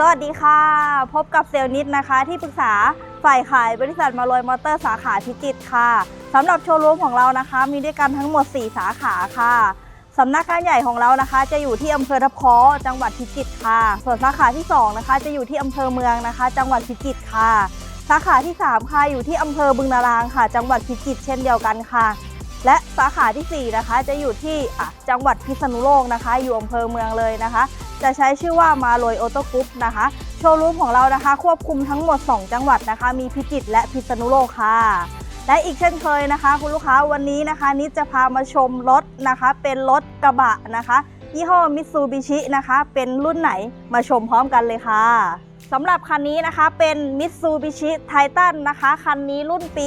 สวัสดีค่ะ พบกับเซลล์นิดนะคะ ที่ปรึกษาฝ่ายขายบริษัทมาลอยมอเตอร์สาขาพิจิตรค่ะสำหรับโชว์รูมของเรานะคะ มีด้วยกันทั้งหมด 4 สาขาค่ะสำนักงานใหญ่ของเรานะคะ จะอยู่ที่อำเภอทับค้อจังหวัดพิจิตรค่ะ ส่วนสาขาที่ 2 นะคะ จะอยู่ที่อำเภอเมืองนะคะ จังหวัดพิจิตรค่ะ สาขาที่ 3 ค่ะอยู่ที่อำเภอบึงนารางค่ะ จังหวัดพิจิตรเช่นเดียวกันค่ะ และสาขาทีสี่4 นะคะ จะอยู่ที่จังหวัดพิษณุโลกนะคะ อยู่อำเภอเมืองเลยนะคะ จะใช้ชื่อว่ามาลอยออโต้กรุ๊ปนะคะ โชว์รูมของเรานะคะ ควบคุมทั้งหมด 2 จังหวัดนะคะ มีพิจิตรและพิษณุโลกค่ะ และอีกเช่นเคยนะคะ คุณลูกค้าวันนี้นะคะนิดจะพามาชมรถนะคะ เป็นรถกระบะนะคะยี่ห้อมิตซูบิชินะคะ เป็นรุ่นไหนมาชมพร้อมกันเลยค่ะสำหรับคันนี้นะคะเป็นมิตซูบิชิไททันนะคะ คันนี้รุ่นปี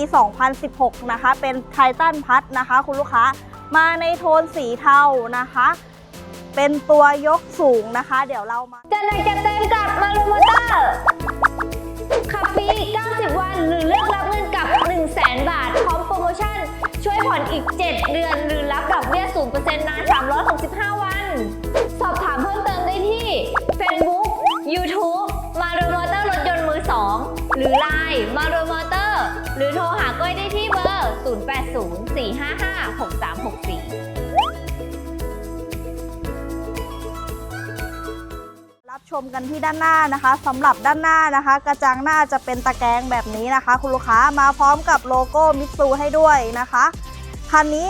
2016 นะคะ เป็นไททันพัทนะคะ คุณลูกค้ามาในโทนสีเทานะคะ เป็นตัวยกสูงนะคะ เดี๋ยวเรามาจัดหนจัดเต็มกับมารูมอเตอร์ขับฟรี90 วันหรือเลือกรับเงินกับ 1 0 0 0 0แบาท พร้อมโปรโมชั่น ช่วยผ่อนอีก 7 เดือน หรือรับดอกเบี้ย0%นาน 365 วัน สอบถามเพิ่มเติมได้ที่ Facebook YouTube มารูมอเตอร์รถยนต์มือ 2 หรือ Line มารูมอเตอร์ หรือโทรหาก้อยได้ที่เบอร์ 0804556364 ชมกันที่ด้านหน้านะคะสำหรับด้านหน้านะคะ กระจังหน้าจะเป็นตะแกรงแบบนี้นะคะ คุณลูกค้ามาพร้อมกับโลโก้มิตซูให้ด้วยนะคะคันนี้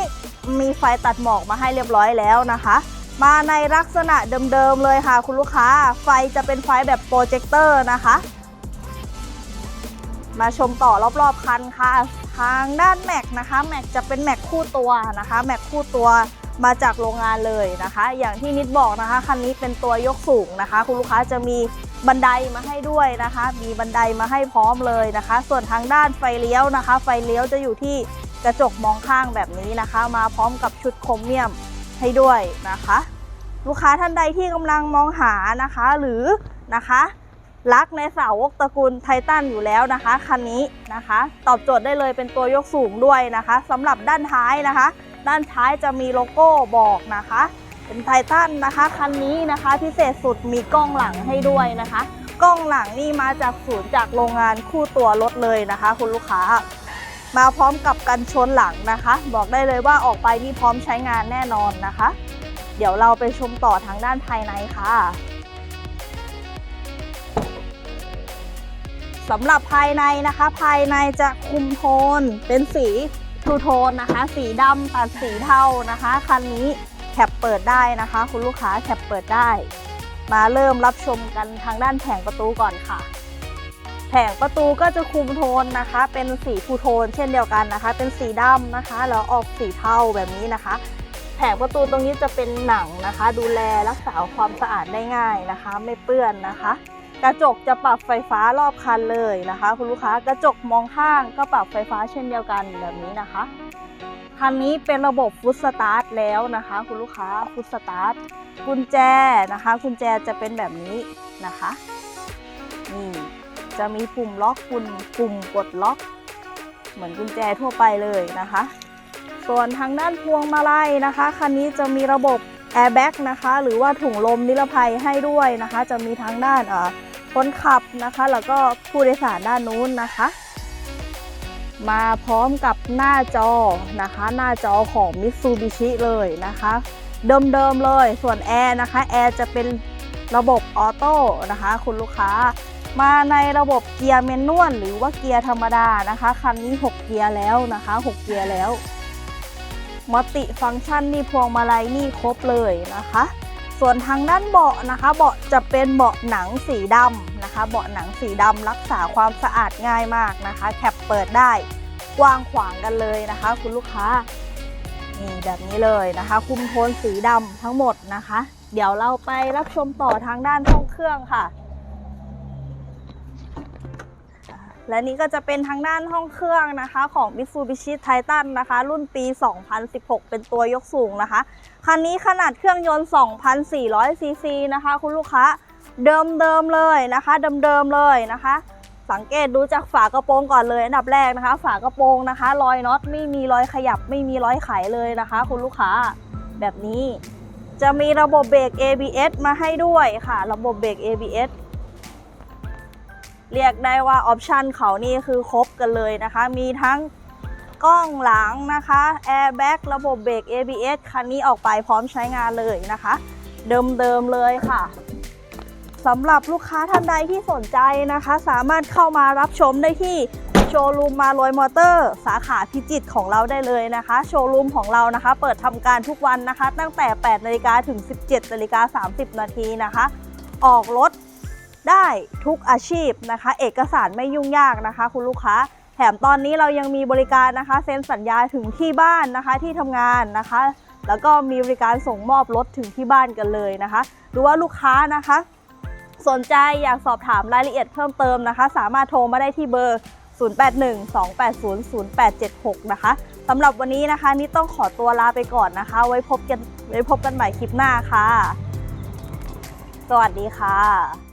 มีไฟตัดหมอกมาให้เรียบร้อยแล้วนะคะ มาในลักษณะเดิมๆเลยค่ะ คุณลูกค้าไฟจะเป็นไฟแบบโปรเจคเตอร์นะคะ มาชมต่อรอบๆคันค่ะ ทางด้านแม็กนะคะแม็กจะเป็นแม็กคู่ตัวนะคะแม็กคู่ตัว มาจากโรงงานเลยนะคะ อย่างที่นิดบอกนะคะคันนี้เป็นตัวยกสูงนะคะ คุณลูกค้าจะมีบันไดมาให้ด้วยนะคะ มีบันไดมาให้พร้อมเลยนะคะ ส่วนทางด้านไฟเลี้ยวนะคะ ไฟเลี้ยวจะอยู่ที่กระจกมองข้างแบบนี้นะคะ มาพร้อมกับชุดโครเมียมให้ด้วยนะคะ ลูกค้าท่านใดที่กำลังมองหานะคะ หรือนะคะรักในสาวกตระกูลไททันอยู่แล้วนะคะคันนี้นะคะ ตอบโจทย์ได้เลยเป็นตัวยกสูงด้วยนะคะสำหรับด้านท้ายนะคะ ด้านท้ายจะมีโลโก้บอกนะคะ เป็นไททันนะคะ คันนี้นะคะพิเศษสุดมีกล้องหลังให้ด้วยนะคะ กล้องหลังนี่มาจากศูนย์จากโรงงานคู่ตัวรถเลยนะคะ คุณลูกค้า มาพร้อมกับกันชนหลังนะคะ บอกได้เลยว่าออกไปนี่พร้อมใช้งานแน่นอนนะคะ เดี๋ยวเราไปชมต่อทางด้านภายในค่ะสำหรับภายในนะคะ ภายในจะคุมโทนเป็นสี ทูโทนนะคะ สีดำตัดสีเทานะคะ คันนี้แคปเปิดได้นะคะ คุณลูกค้าแคปเปิดได้ มาเริ่มรับชมกันทางด้านแผงประตูก่อนค่ะ แผงประตูก็จะคุมโทนนะคะ เป็นสีทูโทนเช่นเดียวกันนะคะ เป็นสีดำนะคะแล้วออกสีเทาแบบนี้นะคะ แผงประตูตรงนี้จะเป็นหนังนะคะ ดูแลรักษาความสะอาดได้ง่ายนะคะ ไม่เปื้อนนะคะ กระจกจะปรับไฟฟ้ารอบคันเลยนะคะ คุณลูกค้ากระจกมองข้างก็ปรับไฟฟ้าเช่นเดียวกันแบบนี้นะคะคันนี้เป็นระบบฟุตสตาร์ทแล้วนะคะ คุณลูกค้าฟุตสตาร์ทกุญแจนะคะกุญแจจะเป็นแบบนี้นะคะนี่จะมีปุ่มล็อกปุ่มปุ่มกดล็อก เหมือนกุญแจทั่วไปเลยนะคะ ส่วนทางด้านพวงมาลัยนะคะคันนี้จะมีระบบแอร์แบ็กนะคะ หรือว่าถุงลมนิรภัยให้ด้วยนะคะ จะมีทางด้านเอ่อ คนขับนะคะ แล้วก็ผู้โดยสารด้านนู้นนะคะ มาพร้อมกับหน้าจอนะคะ หน้าจอของ Mitsubishi เลยนะคะ เดิมๆเลยส่วนแอร์นะคะ แอร์จะเป็นระบบออโต้นะคะ คุณลูกค้ามาในระบบเกียร์เมนนวลหรือว่าเกียร์ธรรมดานะคะ คันนี้ 6 เกียร์แล้วนะคะ 6 เกียร์แล้วมัลติฟังก์ชันนี่พวงมาลัยนี่ครบเลยนะคะ ส่วนทางด้านเบาะนะคะ เบาะจะเป็นเบาะหนังสีดำนะคะ เบาะหนังสีดำรักษาความสะอาดง่ายมากนะคะ แคปเปิดได้กว้างขวางกันเลยนะคะ คุณลูกค้านี่แบบนี้เลยนะคะ คุมโทนสีดำทั้งหมดนะคะ เดี๋ยวเราไปรับชมต่อทางด้านห้องเครื่องค่ะ และนี่ก็จะเป็นทางด้านห้องเครื่องนะคะของ Mitsubishi Titan นะคะ รุ่นปี 2016 เป็นตัวยกสูงนะคะ คันนี้ขนาดเครื่องยนต์ 2,400 ซีซีนะคะ คุณลูกค้าเดิมๆเลยนะคะเดิมๆเลยนะคะ สังเกตดูจากฝากระโปรงก่อนเลยอันดับแรกนะคะ ฝากระโปรงนะคะ รอยน็อตไม่มีรอยขยับไม่มีรอยไขเลยนะคะ คุณลูกค้าแบบนี้ จะมีระบบเบรก ABS มาให้ด้วยค่ะ ระบบเบรก ABS เรียกได้ว่าออปชันเขานี่คือครบกันเลยนะคะ มีทั้งกล้องหลังนะคะแอร์แบ็กระบบเบรก ABS คันนี้ออกไปพร้อมใช้งานเลยนะคะ เดิมๆเลยค่ะสำหรับลูกค้าท่านใดที่สนใจนะคะ สามารถเข้ามารับชมได้ที่โชว์รูมมาลอยมอเตอร์ สาขาพิจิตของเราได้เลยนะคะ โชว์รูมของเรานะคะ เปิดทำการทุกวันนะคะ ตั้งแต่ 8 นาฬิกาถึง 17 นาฬิกา 30 นาทีนะคะ ออกรถ ได้ทุกอาชีพนะคะ เอกสารไม่ยุ่งยากนะคะ คุณลูกค้าแถมตอนนี้เรายังมีบริการนะคะเซ็นสัญญาถึงที่บ้านนะคะที่ทำงานนะคะ แล้วก็มีบริการส่งมอบรถถึงที่บ้านกันเลยนะคะ หรือว่าลูกค้านะคะ สนใจอยากสอบถามรายละเอียดเพิ่มเติมนะคะ สามารถโทรมาได้ที่เบอร์ 0812800876 นะคะสำหรับวันนี้นะคะนี่ต้องขอตัวลาไปก่อนนะคะ ไว้พบกันไว้พบกันใหม่คลิปหน้าค่ะ สวัสดีค่ะ